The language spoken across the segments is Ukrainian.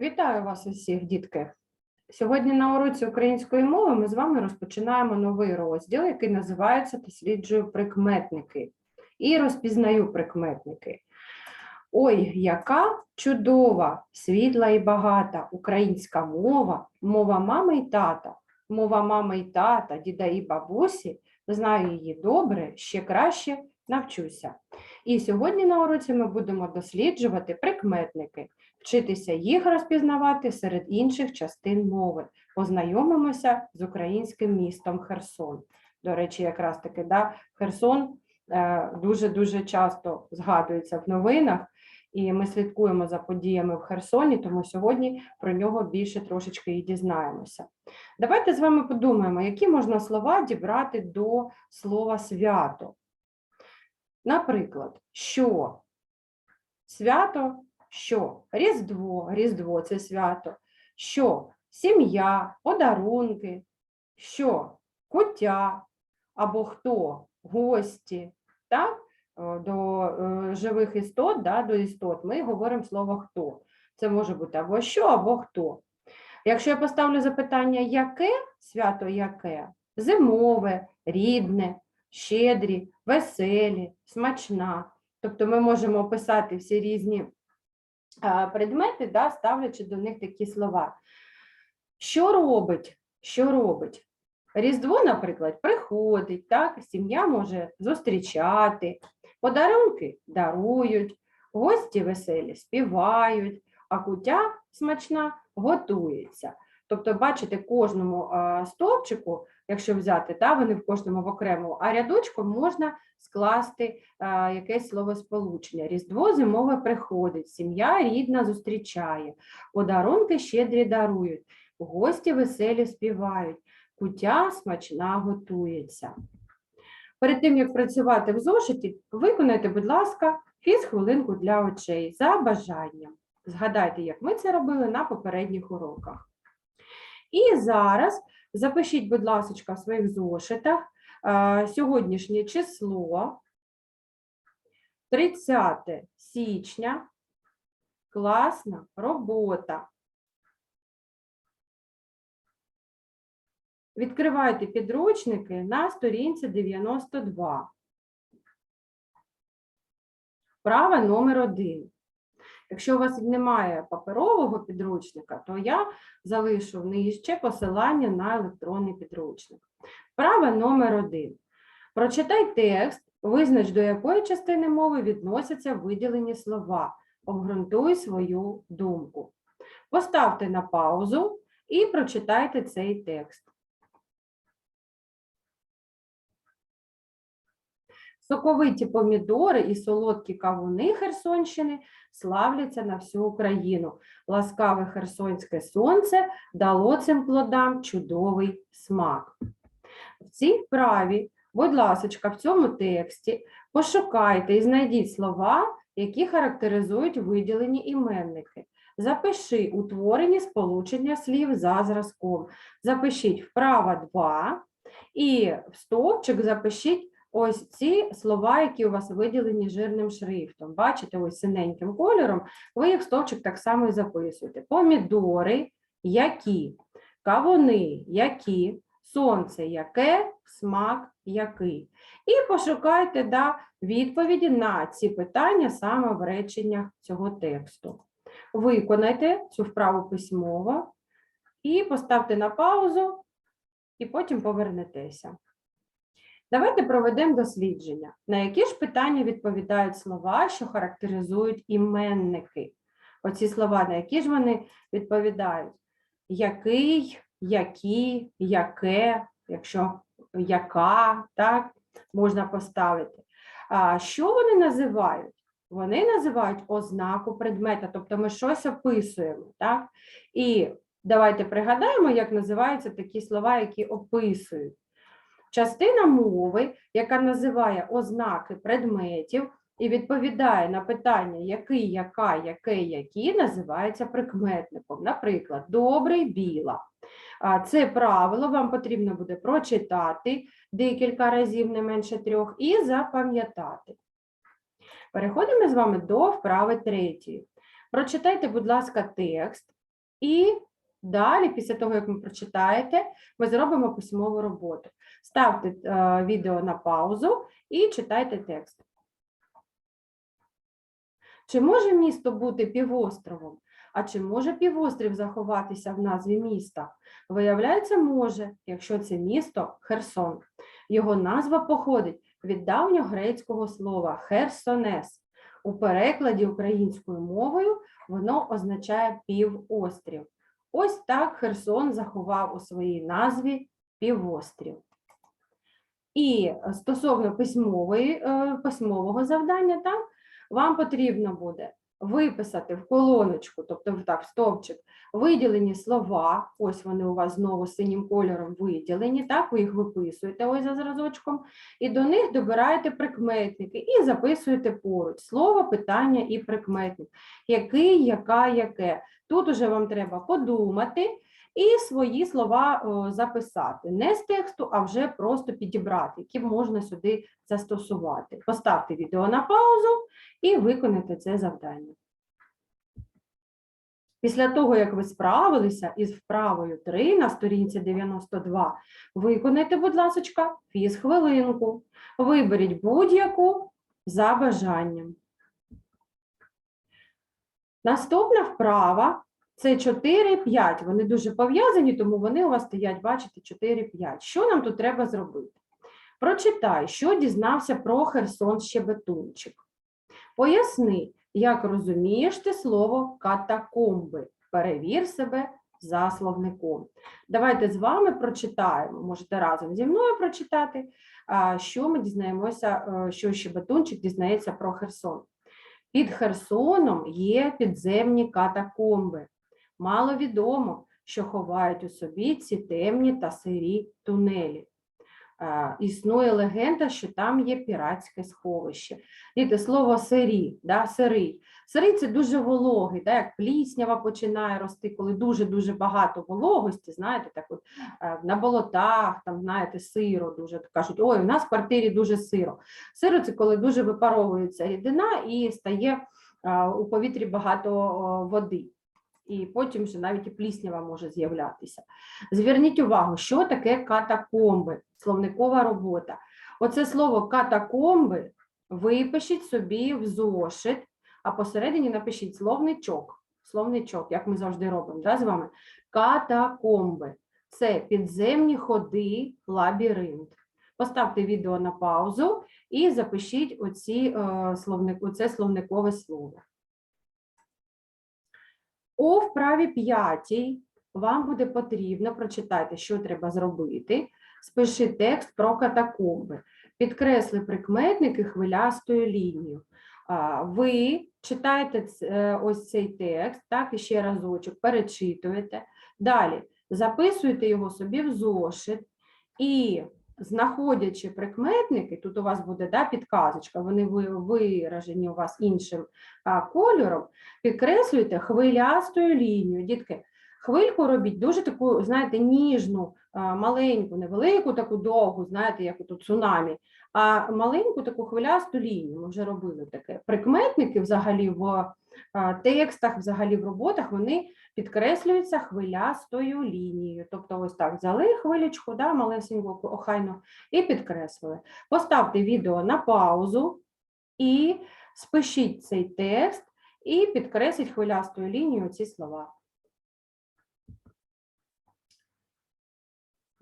Вітаю вас усіх, дітки. Сьогодні на уроці української мови ми з вами розпочинаємо новий розділ, який називається Досліджую прикметники і розпізнаю прикметники. Ой, яка чудова, світла і багата українська мова, мова мами і тата, мова мами і тата, діда і бабусі. Знаю її добре, ще краще навчуся. І сьогодні на уроці ми будемо досліджувати прикметники вчитися їх розпізнавати серед інших частин мови. Познайомимося з українським містом Херсон. До речі, якраз таки да, Херсон е, дуже-дуже часто згадується в новинах, і ми слідкуємо за подіями в Херсоні, тому сьогодні про нього більше трошечки і дізнаємося. Давайте з вами подумаємо, які можна слова дібрати до слова свято. Наприклад, що свято що Різдво, Різдво це свято, що сім'я, подарунки, що куття або хто, гості. Так? Е, До е, живих істот, да, до істот, ми говоримо слово хто. Це може бути або що, або хто. Якщо я поставлю запитання, яке свято яке? Зимове, рідне, щедрі, веселі, смачна. Тобто ми можемо описати всі різні предмети, да, ставлячи до них такі слова. Що робить? Що робить? Різдво, наприклад, приходить, так? сім'я може зустрічати, подарунки дарують, гості веселі співають, а кутя смачна готується. Тобто, бачите, кожному стовпчику, якщо взяти, та, вони в кожному в окрему, а рядочком можна скласти а, якесь словосполучення. Різдво зимове приходить, сім'я рідна зустрічає, подарунки щедрі дарують, гості веселі співають, кутя смачна готується. Перед тим, як працювати в зошиті, виконайте, будь ласка, фіз-хвилинку для очей за бажанням. Згадайте, як ми це робили на попередніх уроках. І зараз запишіть, будь ласка, в своїх зошитах е, сьогоднішнє число 30 січня. Класна робота. Відкривайте підручники на сторінці 92. Вправа номер 1. Якщо у вас немає паперового підручника, то я залишу нижче посилання на електронний підручник. Вправа номер 1. Прочитай текст, визнач, до якої частини мови відносяться виділені слова. Обґрунтуй свою думку. Поставте на паузу і прочитайте цей текст. Соковиті помідори і солодкі кавуни Херсонщини славляться на всю Україну. Ласкаве херсонське сонце дало цим плодам чудовий смак. В цій вправі, будь ласка, в цьому тексті пошукайте і знайдіть слова, які характеризують виділені іменники. Запиши утворені сполучення слів за зразком. Запишіть вправа 2 і в стовпчик запишіть ось ці слова, які у вас виділені жирним шрифтом. Бачите, ось синеньким кольором, ви їх в стовпчик так само і записуєте. Помідори, які, кавуни, які, сонце яке, смак який. І пошукайте да, відповіді на ці питання саме в реченнях цього тексту. Виконайте цю вправу письмово і поставте на паузу, і потім повернетеся. Давайте проведемо дослідження. На які ж питання відповідають слова, що характеризують іменники? Оці слова, на які ж вони відповідають? Який, які, яке, якщо яка, так, можна поставити. А що вони називають? Вони називають ознаку предмета, тобто ми щось описуємо. Так? І давайте пригадаємо, як називаються такі слова, які описують. Частина мови, яка називає ознаки предметів і відповідає на питання який, яка, яке, які, називається прикметником. Наприклад, добрий, біла. Це правило вам потрібно буде прочитати декілька разів, не менше трьох, і запам'ятати. Переходимо з вами до вправи третьої. Прочитайте, будь ласка, текст І далі, після того, як ми прочитаєте, ми зробимо письмову роботу. Ставте е, відео на паузу і читайте текст. Чи може місто бути півостровом? А чи може півострів заховатися в назві міста? Виявляється, може, якщо це місто Херсон. Його назва походить від давньогрецького слова херсонес. У перекладі українською мовою воно означає півострів. Ось так Херсон заховав у своїй назві півострів. І стосовно письмової, е, письмового завдання, так, вам потрібно буде виписати в колоночку, тобто так, в стовпчик, виділені слова, ось вони у вас знову синім кольором виділені, так, ви їх виписуєте ось за зразочком, і до них добираєте прикметники і записуєте поруч слово, питання і прикметник. Який, яка, яке. Тут уже вам треба подумати і свої слова записати. Не з тексту, а вже просто підібрати, які можна сюди застосувати. Поставте відео на паузу і виконайте це завдання. Після того, як ви справилися із вправою 3 на сторінці 92, виконайте, будь ласка, фіз-хвилинку. Виберіть будь-яку за бажанням. Наступна вправа це 4-5. Вони дуже пов'язані, тому вони у вас стоять, бачите, 4-5. Що нам тут треба зробити? Прочитай, що дізнався про Херсон Щебетунчик. Поясни, як розумієш ти слово катакомби. Перевір себе за словником. Давайте з вами прочитаємо, можете разом зі мною прочитати, що ми дізнаємося, е, що Щебетунчик дізнається про Херсон. Під Херсоном є підземні катакомби. Мало відомо, що ховають у собі ці темні та сирі тунелі. Існує легенда, що там є піратське сховище. Діти, слово сирі, да, сирий. Сирий це дуже вологий, да, як пліснява починає рости, коли дуже-дуже багато вологості, знаєте, так от е, на болотах, там, знаєте, сиро дуже кажуть, ой, у нас в квартирі дуже сиро. Сиро це коли дуже випаровується рідина і стає е, у повітрі багато води. І потім вже навіть і пліснява може з'являтися. Зверніть увагу, що таке катакомби, словникова робота. Оце слово катакомби випишіть собі в зошит, а посередині напишіть словничок. Словничок, як ми завжди робимо да, з вами. Катакомби. Це підземні ходи, лабіринт. Поставте відео на паузу і запишіть оці, е, словник, оце словникове слово. У вправі п'ятій вам буде потрібно прочитати, що треба зробити. Спиши текст про катакомби. Підкресли прикметники хвилястою лінією. Ви читаєте е, ось цей текст, так, і ще разочок, перечитуєте. Далі записуєте його собі в зошит і, знаходячи прикметники, тут у вас буде да, підказочка, вони виражені у вас іншим кольором, підкреслюйте хвилястою лінією. Дітки, хвильку робіть дуже таку, знаєте, ніжну, маленьку, невелику, таку довгу, знаєте, як тут цунамі, а маленьку таку хвилясту лінію. Ми вже робили таке. Прикметники взагалі в текстах, взагалі в роботах, вони підкреслюються хвилястою лінією. Тобто ось так взяли хвилечку, да, малесеньку, охайно, і підкреслили. Поставте відео на паузу і спишіть цей текст і підкресліть хвилястою лінією ці слова.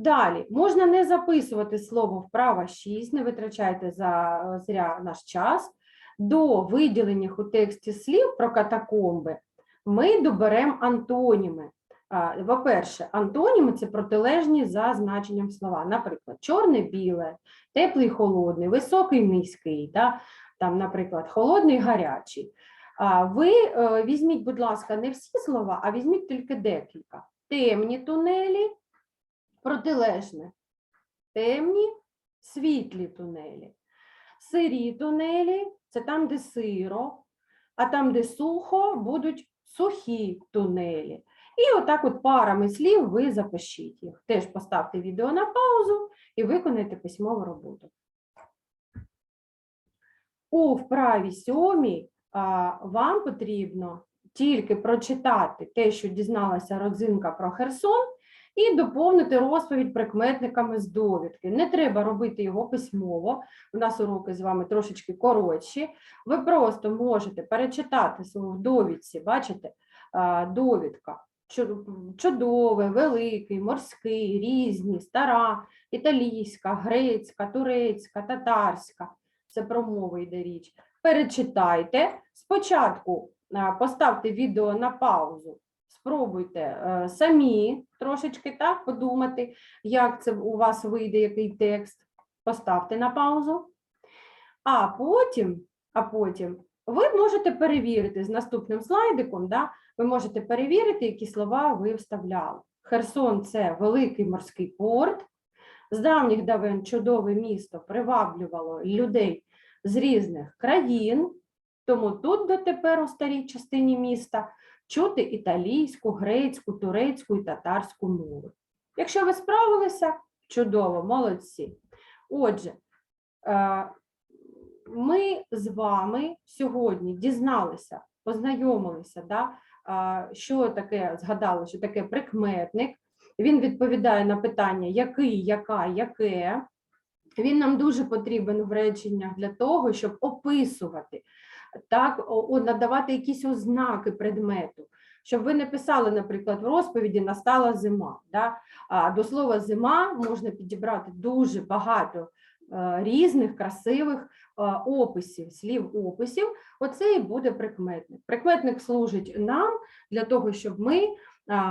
Далі, можна не записувати слово вправа 6, не витрачайте за е, зря наш час. До виділених у тексті слів про катакомби ми доберемо антоніми. По-перше, антоніми це протилежні за значенням слова. Наприклад, чорне-біле, теплий, холодний, високий, низький, наприклад, холодний, гарячий. Ви е, візьміть, будь ласка, не всі слова, а візьміть тільки декілька. Темні тунелі, протилежне. Темні, світлі тунелі. Сирі тунелі це там, де сиро, а там, де сухо, будуть сухі тунелі. І отак от парами слів ви запишіть їх. Теж поставте відео на паузу і виконайте письмову роботу. У вправі сьомій вам потрібно тільки прочитати те, що дізналася родзинка про Херсон, і доповнити розповідь прикметниками з довідки. Не треба робити його письмово. У нас уроки з вами трошечки коротші. Ви просто можете перечитати в довідці, бачите, довідка. Чу- Чудовий, великий, морський, різні, стара, італійська, грецька, турецька, татарська. Це про мову йде річ. Перечитайте. Спочатку поставте відео на паузу. Спробуйте е, самі трошечки так подумати, як це у вас вийде, який текст. Поставте на паузу. А потім, а потім ви можете перевірити з наступним слайдиком, да, ви можете перевірити, які слова ви вставляли. Херсон це великий морський порт. З давніх давен чудове місто приваблювало людей з різних країн, тому тут дотепер у старій частині міста чути італійську, грецьку, турецьку і татарську мови. Якщо ви справилися, чудово, молодці. Отже, е, ми з вами сьогодні дізналися, познайомилися, да, що таке, згадали, що таке прикметник. Він відповідає на питання який, яка, яке. Він нам дуже потрібен в реченнях для того, щоб описувати, так, надавати якісь ознаки предмету. Щоб ви не писали, наприклад, в розповіді настала зима. Да? А до слова зима можна підібрати дуже багато е, різних красивих е, описів, слів описів. Оце і буде прикметник. Прикметник служить нам для того, щоб ми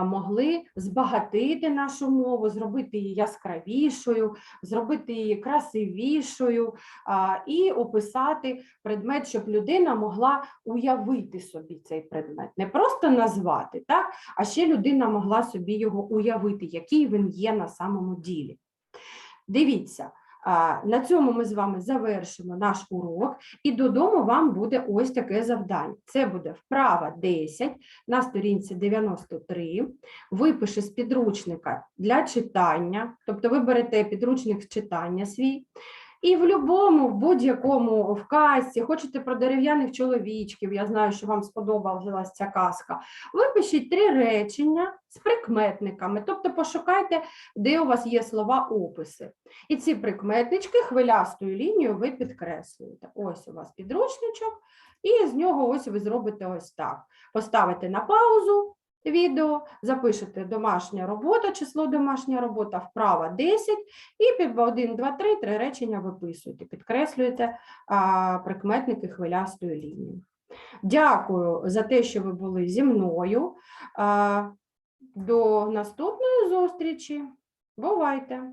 могли збагатити нашу мову, зробити її яскравішою, зробити її красивішою і описати предмет, щоб людина могла уявити собі цей предмет. Не просто назвати, так? а ще людина могла собі його уявити, який він є на самому ділі. Дивіться, на цьому ми з вами завершимо наш урок, і додому вам буде ось таке завдання. Це буде вправа 10 на сторінці 93. Випиши з підручника для читання, тобто ви берете підручник з читання свій. І в будь-якому, в будь-якому в казці, хочете про дерев'яних чоловічків, я знаю, що вам сподобалася ця казка. Випишіть три речення з прикметниками, тобто пошукайте, де у вас є слова описи. І ці прикметнички хвилястою лінією ви підкреслюєте. Ось у вас підручничок, і з нього ось ви зробите ось так. Поставите на паузу відео, запишете домашня робота, число домашня робота, вправа 10, і під 1, 2, 3, три речення виписуєте, підкреслюєте а, прикметники хвилястою лінією. Дякую за те, що ви були зі мною. А, До наступної зустрічі. Бувайте!